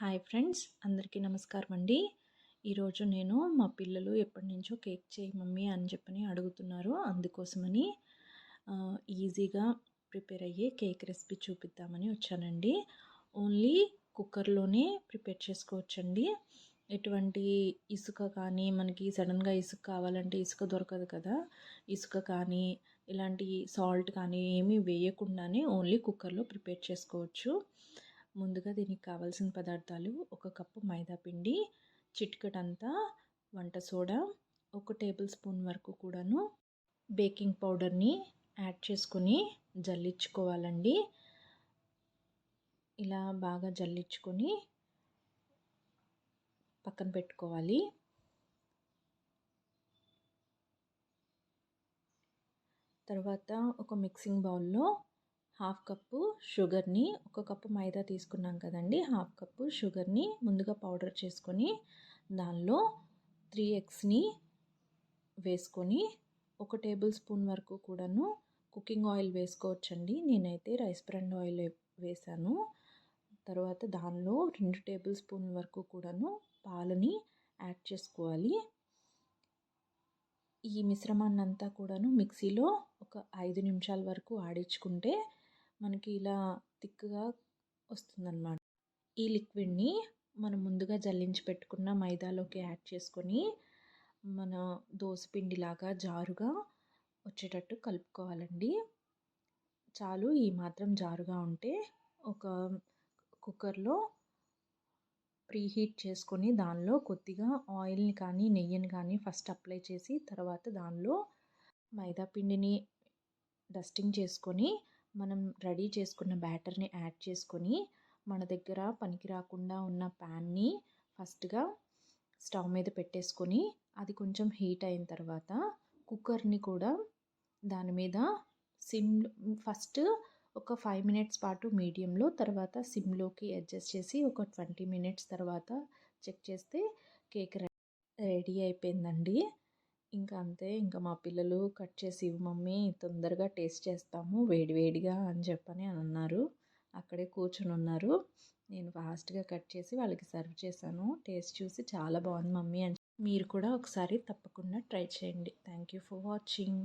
Hi friends అందరికీ నమస్కారం అండి. ఈరోజు నేను మా పిల్లలు ఎప్పటి నుంచో కేక్ చేయి మమ్మీ అని చెప్పని అడుగుతున్నారు. అందుకోసమని ఈజీగా ప్రిపేర్ అయ్యే కేక్ రెసిపీ చూపిద్దామని వచ్చానండి. ఓన్లీ కుక్కర్లోనే ప్రిపేర్ చేసుకోవచ్చండి. ఎటువంటి ఇసుక కానీ మనకి సడన్గా ఇసుక కావాలంటే ఇసుక దొరకదు కదా. ఇసుక కానీ ఇలాంటి సాల్ట్ కానీ ఏమీ వేయకుండానే ఓన్లీ కుక్కర్లో ప్రిపేర్ చేసుకోవచ్చు. ముందుగా దీనికి కావాల్సిన పదార్థాలు ఒక కప్పు మైదా పిండి చిటికటంతా వంట సోడా ఒక టేబుల్ స్పూన్ వరకు కూడాను బేకింగ్ పౌడర్ని యాడ్ చేసుకొని జల్లించుకోవాలండి. ఇలా బాగా జల్లించుకొని పక్కన పెట్టుకోవాలి. తర్వాత ఒక మిక్సింగ్ బౌల్లో హాఫ్ కప్పు షుగర్ని ఒక కప్పు మైదా తీసుకున్నాం కదండి హాఫ్ కప్పు షుగర్ని ముందుగా పౌడర్ చేసుకొని దానిలో త్రీ ఎగ్స్ని వేసుకొని ఒక టేబుల్ స్పూన్ వరకు కూడాను కుకింగ్ ఆయిల్ వేసుకోవచ్చండి. నేనైతే రైస్ బ్రాండ్ ఆయిల్ వేసాను. తర్వాత దానిలో రెండు టేబుల్ స్పూన్ వరకు కూడాను పాలని యాడ్ చేసుకోవాలి. ఈ మిశ్రమాన్నంతా కూడాను మిక్సీలో ఒక ఐదు నిమిషాల వరకు ఆడించుకుంటే మనకి ఇలా థిక్గా వస్తుందన్నమాట. ఈ లిక్విడ్ని మనం ముందుగా జల్లించి పెట్టుకున్న మైదాలోకి యాడ్ చేసుకొని మన దోసపిండిలాగా జారుగా వచ్చేటట్టు కలుపుకోవాలండి. చాలు ఈ మాత్రం జారుగా ఉంటే ఒక కుక్కర్లో ప్రీ హీట్ చేసుకొని దానిలో కొద్దిగా ఆయిల్ని కానీ నెయ్యిని కానీ ఫస్ట్ అప్లై చేసి తర్వాత దానిలో మైదా పిండిని డస్టింగ్ చేసుకొని మనం రెడీ చేసుకున్న బ్యాటర్ని యాడ్ చేసుకొని మన దగ్గర పనికి రాకుండా ఉన్న ప్యాన్ని ఫస్ట్గా స్టవ్ మీద పెట్టేసుకొని అది కొంచెం హీట్ అయిన తర్వాత కుక్కర్ని కూడా దాని మీద సిమ్ ఫస్ట్ ఒక ఫైవ్ మినిట్స్ పాటు మీడియంలో తర్వాత సిమ్లోకి అడ్జస్ట్ చేసి ఒక ట్వంటీ మినిట్స్ తర్వాత చెక్ చేస్తే కేక్ రెడీ అయిపోయిందండి. ఇంకా అంతే. ఇంకా మా పిల్లలు కట్ చేసి ఇవ్వు మమ్మీ తొందరగా టేస్ట్ చేస్తాము వేడివేడిగా అని చెప్పని అన్నారు. అక్కడే కూర్చొని ఉన్నారు. నేను ఫాస్ట్గా కట్ చేసి వాళ్ళకి సర్వ్ చేశాను. టేస్ట్ చూసి చాలా బాగుంది మమ్మీ అని మీరు కూడా ఒకసారి తప్పకుండా ట్రై చేయండి. Thank you for watching.